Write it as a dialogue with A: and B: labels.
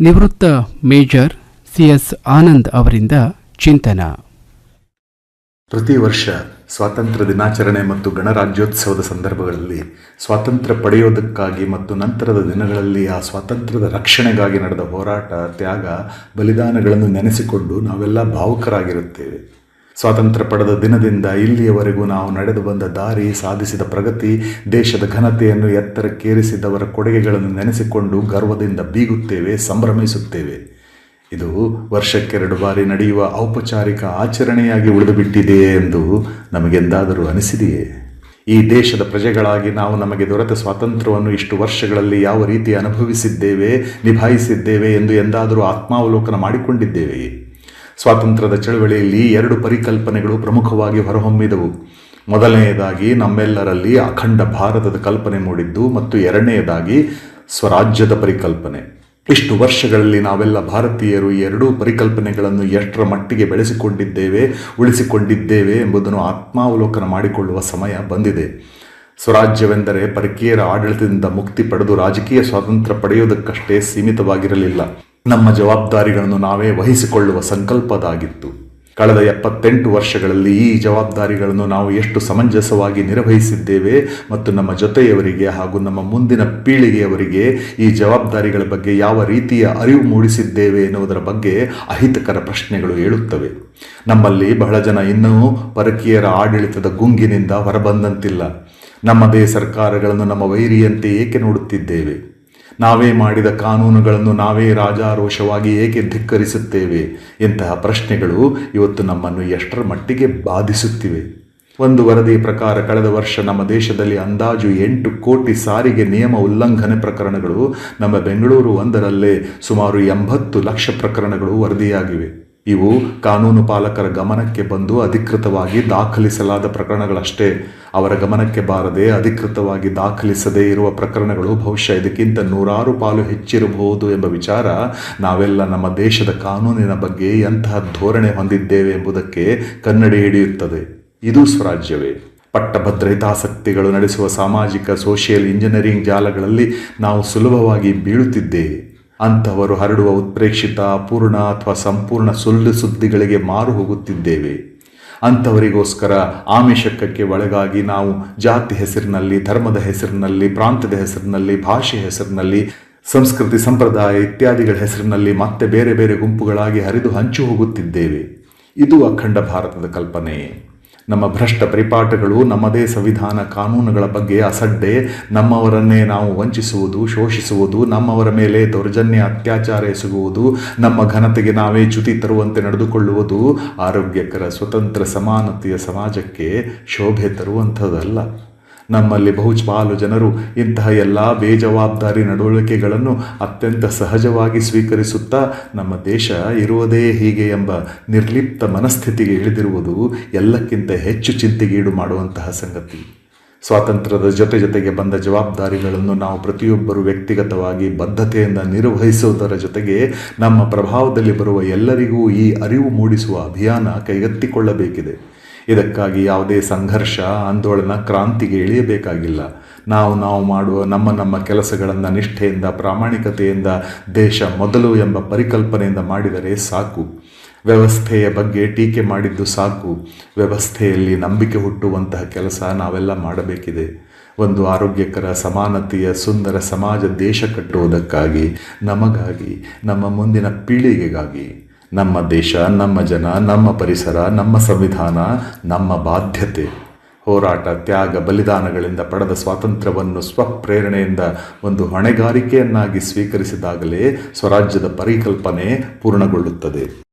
A: ನಿವೃತ್ತ major C S Anand ಅವರಿಂದ ಚಿಂತನ.
B: ಪ್ರತಿ ವರ್ಷ ಸ್ವಾತಂತ್ರ್ಯ ದಿನಾಚರಣೆ ಮತ್ತು ಗಣರಾಜ್ಯೋತ್ಸವದ ಸಂದರ್ಭಗಳಲ್ಲಿ ಸ್ವಾತಂತ್ರ್ಯ ಪಡೆಯೋದಕ್ಕಾಗಿ ಮತ್ತು ನಂತರದ ದಿನಗಳಲ್ಲಿ ಆ ಸ್ವಾತಂತ್ರ್ಯದ ರಕ್ಷಣೆಗಾಗಿ ನಡೆದ ಹೋರಾಟ, ತ್ಯಾಗ, ಬಲಿದಾನಗಳನ್ನು ನೆನೆಸಿಕೊಂಡು ನಾವೆಲ್ಲ ಭಾವುಕರಾಗಿರುತ್ತೇವೆ. ಸ್ವಾತಂತ್ರ್ಯ ಪಡೆದ ದಿನದಿಂದ ಇಲ್ಲಿಯವರೆಗೂ ನಾವು ನಡೆದು ಬಂದ ದಾರಿ ಸಾಧಿಸಿದ ಪ್ರಗತಿ, ದೇಶದ ಘನತೆಯನ್ನು ಎತ್ತರಕ್ಕೇರಿಸಿದವರ ಕೊಡುಗೆಗಳನ್ನು ನೆನೆಸಿಕೊಂಡು ಗರ್ವದಿಂದ ಬೀಗುತ್ತೇವೆ, ಸಂಭ್ರಮಿಸುತ್ತೇವೆ. ಇದು ವರ್ಷಕ್ಕೆರಡು ಬಾರಿ ನಡೆಯುವ ಔಪಚಾರಿಕ ಆಚರಣೆಯಾಗಿ ಉಳಿದುಬಿಟ್ಟಿದೆಯೇ ಎಂದು ನಮಗೆಂದಾದರೂ ಅನಿಸಿದೆಯೇ? ಈ ದೇಶದ ಪ್ರಜೆಗಳಾಗಿ ನಾವು ನಮಗೆ ದೊರೆತ ಸ್ವಾತಂತ್ರ್ಯವನ್ನು ಇಷ್ಟು ವರ್ಷಗಳಲ್ಲಿ ಯಾವ ರೀತಿ ಅನುಭವಿಸಿದ್ದೇವೆ, ನಿಭಾಯಿಸಿದ್ದೇವೆ ಎಂದು ಎಂದಾದರೂ ಆತ್ಮಾವಲೋಕನ ಮಾಡಿಕೊಂಡಿದ್ದೇವೆಯೇ? ಸ್ವಾತಂತ್ರ್ಯದ ಚಳುವಳಿಯಲ್ಲಿ ಎರಡು ಪರಿಕಲ್ಪನೆಗಳು ಪ್ರಮುಖವಾಗಿ ಹೊರಹೊಮ್ಮಿದವು. ಮೊದಲನೆಯದಾಗಿ ನಮ್ಮೆಲ್ಲರಲ್ಲಿ ಅಖಂಡ ಭಾರತದ ಕಲ್ಪನೆ ಮೂಡಿದ್ದು ಮತ್ತು ಎರಡನೆಯದಾಗಿ ಸ್ವರಾಜ್ಯದ ಪರಿಕಲ್ಪನೆ. ಇಷ್ಟು ವರ್ಷಗಳಲ್ಲಿ ನಾವೆಲ್ಲ ಭಾರತೀಯರು ಎರಡೂ ಪರಿಕಲ್ಪನೆಗಳನ್ನು ಎಷ್ಟರ ಮಟ್ಟಿಗೆ ಬೆಳೆಸಿಕೊಂಡಿದ್ದೇವೆ, ಉಳಿಸಿಕೊಂಡಿದ್ದೇವೆ ಎಂಬುದನ್ನು ಆತ್ಮಾವಲೋಕನ ಮಾಡಿಕೊಳ್ಳುವ ಸಮಯ ಬಂದಿದೆ. ಸ್ವರಾಜ್ಯವೆಂದರೆ ಪರಕೀಯರ ಆಡಳಿತದಿಂದ ಮುಕ್ತಿ ಪಡೆದು ರಾಜಕೀಯ ಸ್ವಾತಂತ್ರ್ಯ ಪಡೆಯುವುದಕ್ಕಷ್ಟೇ ಸೀಮಿತವಾಗಿರಲಿಲ್ಲ. ನಮ್ಮ ಜವಾಬ್ದಾರಿಗಳನ್ನು ನಾವೇ ವಹಿಸಿಕೊಳ್ಳುವ ಸಂಕಲ್ಪದಾಗಿತ್ತು. ಕಳೆದ ಎಪ್ಪತ್ತೆಂಟು ವರ್ಷಗಳಲ್ಲಿ ಈ ಜವಾಬ್ದಾರಿಗಳನ್ನು ನಾವು ಎಷ್ಟು ಸಮಂಜಸವಾಗಿ ನಿರ್ವಹಿಸಿದ್ದೇವೆ ಮತ್ತು ನಮ್ಮ ಜೊತೆಯವರಿಗೆ ಹಾಗೂ ನಮ್ಮ ಮುಂದಿನ ಪೀಳಿಗೆಯವರಿಗೆ ಈ ಜವಾಬ್ದಾರಿಗಳ ಬಗ್ಗೆ ಯಾವ ರೀತಿಯ ಅರಿವು ಮೂಡಿಸಿದ್ದೇವೆ ಎನ್ನುವುದರ ಬಗ್ಗೆ ಅಹಿತಕರ ಪ್ರಶ್ನೆಗಳು ಏಳುತ್ತವೆ. ನಮ್ಮಲ್ಲಿ ಬಹಳ ಜನ ಇನ್ನೂ ಪರಕೀಯರ ಆಡಳಿತದ ಗುಂಗಿನಿಂದ ಹೊರಬಂದಂತಿಲ್ಲ. ನಮ್ಮದೇ ಸರ್ಕಾರಗಳನ್ನು ನಮ್ಮ ವೈರಿಯಂತೆ ಏಕೆ ನೋಡುತ್ತಿದ್ದೇವೆ? ನಾವೇ ಮಾಡಿದ ಕಾನೂನುಗಳನ್ನು ನಾವೇ ರಾಜಾರೋಷವಾಗಿ ಏಕೆ ಧಿಕ್ಕರಿಸುತ್ತೇವೆ ಇಂತಹ ಪ್ರಶ್ನೆಗಳು ಇವತ್ತು ನಮ್ಮನ್ನು ಎಷ್ಟರ ಮಟ್ಟಿಗೆ ಬಾಧಿಸುತ್ತಿವೆ. ಒಂದು ವರದಿ ಪ್ರಕಾರ ಕಳೆದ ವರ್ಷ ನಮ್ಮ ದೇಶದಲ್ಲಿ ಅಂದಾಜು ಎಂಟು ಕೋಟಿ ಸಾರಿಗೆ ನಿಯಮ ಉಲ್ಲಂಘನೆ ಪ್ರಕರಣಗಳು ನಮ್ಮ ಬೆಂಗಳೂರು ಒಂದರಲ್ಲೇ ಸುಮಾರು ಎಂಬತ್ತು ಲಕ್ಷ ಪ್ರಕರಣಗಳು ವರದಿಯಾಗಿವೆ. ಇವು ಕಾನೂನು ಪಾಲಕರ ಗಮನಕ್ಕೆ ಬಂದು ಅಧಿಕೃತವಾಗಿ ದಾಖಲಿಸಲಾದ ಪ್ರಕರಣಗಳಷ್ಟೇ. ಅವರ ಗಮನಕ್ಕೆ ಬಾರದೆ ಅಧಿಕೃತವಾಗಿ ದಾಖಲಿಸದೇ ಇರುವ ಪ್ರಕರಣಗಳು ಬಹುಶಃ ಇದಕ್ಕಿಂತ ನೂರಾರು ಪಾಲು ಹೆಚ್ಚಿರಬಹುದು ಎಂಬ ವಿಚಾರ ನಾವೆಲ್ಲ ನಮ್ಮ ದೇಶದ ಕಾನೂನಿನ ಬಗ್ಗೆ ಎಂತಹ ಧೋರಣೆ ಹೊಂದಿದ್ದೇವೆ ಎಂಬುದಕ್ಕೆ ಕನ್ನಡಿ ಹಿಡಿಯುತ್ತದೆ. ಇದು ಸ್ವರಾಜ್ಯವೇ. ಪಟ್ಟಭದ್ರ ಹಿತಾಸಕ್ತಿಗಳು ನಡೆಸುವ ಸಾಮಾಜಿಕ, ಸೋಷಿಯಲ್ ಇಂಜಿನಿಯರಿಂಗ್ ಜಾಲಗಳಲ್ಲಿ ನಾವು ಸುಲಭವಾಗಿ ಬೀಳುತ್ತಿದ್ದೇವೆ. ಅಂಥವರು ಹರಡುವ ಉತ್ಪ್ರೇಕ್ಷಿತ ಅಪೂರ್ಣ ಅಥವಾ ಸಂಪೂರ್ಣ ಸುಳ್ಳು ಸುದ್ದಿಗಳಿಗೆ ಮಾರು ಹೋಗುತ್ತಿದ್ದೇವೆ. ಅಂಥವರಿಗೋಸ್ಕರ ಆಮಿಷಕ್ಕಕ್ಕೆ ಒಳಗಾಗಿ ನಾವು ಜಾತಿ ಹೆಸರಿನಲ್ಲಿ, ಧರ್ಮದ ಹೆಸರಿನಲ್ಲಿ, ಪ್ರಾಂತ್ಯದ ಹೆಸರಿನಲ್ಲಿ, ಭಾಷೆ ಹೆಸರಿನಲ್ಲಿ, ಸಂಸ್ಕೃತಿ, ಸಂಪ್ರದಾಯ ಇತ್ಯಾದಿಗಳ ಹೆಸರಿನಲ್ಲಿ ಮತ್ತೆ ಬೇರೆ ಬೇರೆ ಗುಂಪುಗಳಾಗಿ ಹರಿದು ಹಂಚು ಹೋಗುತ್ತಿದ್ದೇವೆ. ಇದು ಅಖಂಡ ಭಾರತದ ಕಲ್ಪನೆಯೇ ನಮ್ಮ ಭ್ರಷ್ಟ ಪರಿಪಾಠಗಳು, ನಮ್ಮದೇ ಸಂವಿಧಾನ ಕಾನೂನುಗಳ ಬಗ್ಗೆ ಅಸಡ್ಡೆ, ನಮ್ಮವರನ್ನೇ ನಾವು ವಂಚಿಸುವುದು, ಶೋಷಿಸುವುದು, ನಮ್ಮವರ ಮೇಲೆ ದೌರ್ಜನ್ಯ, ಅತ್ಯಾಚಾರ ಎಸಗುವುದು, ನಮ್ಮ ಘನತೆಗೆ ನಾವೇ ಚ್ಯುತಿ ತರುವಂತೆ ನಡೆದುಕೊಳ್ಳುವುದು ಆರೋಗ್ಯಕರ, ಸ್ವತಂತ್ರ, ಸಮಾನತೆಯ ಸಮಾಜಕ್ಕೆ ಶೋಭೆ ತರುವಂಥದ್ದಲ್ಲ. ನಮ್ಮಲ್ಲಿ ಬಹುಪಾಲು ಜನರು ಇಂತಹ ಎಲ್ಲ ಬೇಜವಾಬ್ದಾರಿ ನಡವಳಿಕೆಗಳನ್ನು ಅತ್ಯಂತ ಸಹಜವಾಗಿ ಸ್ವೀಕರಿಸುತ್ತಾ ನಮ್ಮ ದೇಶ ಇರುವುದೇ ಹೀಗೆ ಎಂಬ ನಿರ್ಲಿಪ್ತ ಮನಸ್ಥಿತಿಗೆ ಇಳಿದಿರುವುದು ಎಲ್ಲಕ್ಕಿಂತ ಹೆಚ್ಚು ಚಿಂತೆಗೀಡು ಮಾಡುವಂತಹ ಸಂಗತಿ. ಸ್ವಾತಂತ್ರ್ಯದ ಜೊತೆ ಜೊತೆಗೆ ಬಂದ ಜವಾಬ್ದಾರಿಗಳನ್ನು ನಾವು ಪ್ರತಿಯೊಬ್ಬರು ವ್ಯಕ್ತಿಗತವಾಗಿ ಬದ್ಧತೆಯಿಂದ ನಿರ್ವಹಿಸುವುದರ ಜೊತೆಗೆ ನಮ್ಮ ಪ್ರಭಾವದಲ್ಲಿ ಬರುವ ಎಲ್ಲರಿಗೂ ಈ ಅರಿವು ಮೂಡಿಸುವ ಅಭಿಯಾನ ಕೈಗೆತ್ತಿಕೊಳ್ಳಬೇಕಿದೆ. ಇದಕ್ಕಾಗಿ ಯಾವುದೇ ಸಂಘರ್ಷ ಆಂದೋಲನ ಕ್ರಾಂತಿಗೆ ಇಳಿಯಬೇಕಾಗಿಲ್ಲ. ನಾವು ನಾವು ಮಾಡುವ ನಮ್ಮ ನಮ್ಮ ಕೆಲಸಗಳನ್ನು ನಿಷ್ಠೆಯಿಂದ, ಪ್ರಾಮಾಣಿಕತೆಯಿಂದ, ದೇಶ ಮೊದಲು ಎಂಬ ಪರಿಕಲ್ಪನೆಯಿಂದ ಮಾಡಿದರೆ ಸಾಕು. ವ್ಯವಸ್ಥೆಯ ಬಗ್ಗೆ ಟೀಕೆ ಮಾಡಿದ್ದು ಸಾಕು. ವ್ಯವಸ್ಥೆಯಲ್ಲಿ ನಂಬಿಕೆ ಹುಟ್ಟುವಂತಹ ಕೆಲಸ ನಾವೆಲ್ಲ ಮಾಡಬೇಕಿದೆ. ಒಂದು ಆರೋಗ್ಯಕರ, ಸಮಾನತೆಯ, ಸುಂದರ ಸಮಾಜ ದೇಶ ಕಟ್ಟುವುದಕ್ಕಾಗಿ, ನಮಗಾಗಿ, ನಮ್ಮ ಮುಂದಿನ ಪೀಳಿಗೆಗಾಗಿ. ನಮ್ಮ ದೇಶ, ನಮ್ಮ ಜನ, ನಮ್ಮ ಪರಿಸರ, ನಮ್ಮ ಸಂವಿಧಾನ, ನಮ್ಮ ಬಾಧ್ಯತೆ. ಹೋರಾಟ, ತ್ಯಾಗ, ಬಲಿದಾನಗಳಿಂದ ಪಡೆದ ಸ್ವಾತಂತ್ರ್ಯವನ್ನು ಸ್ವಪ್ರೇರಣೆಯಿಂದ ಒಂದು ಹೊಣೆಗಾರಿಕೆಯನ್ನಾಗಿ ಸ್ವೀಕರಿಸಿದಾಗಲೇ ಸ್ವರಾಜ್ಯದ ಪರಿಕಲ್ಪನೆ ಪೂರ್ಣಗೊಳ್ಳುತ್ತದೆ.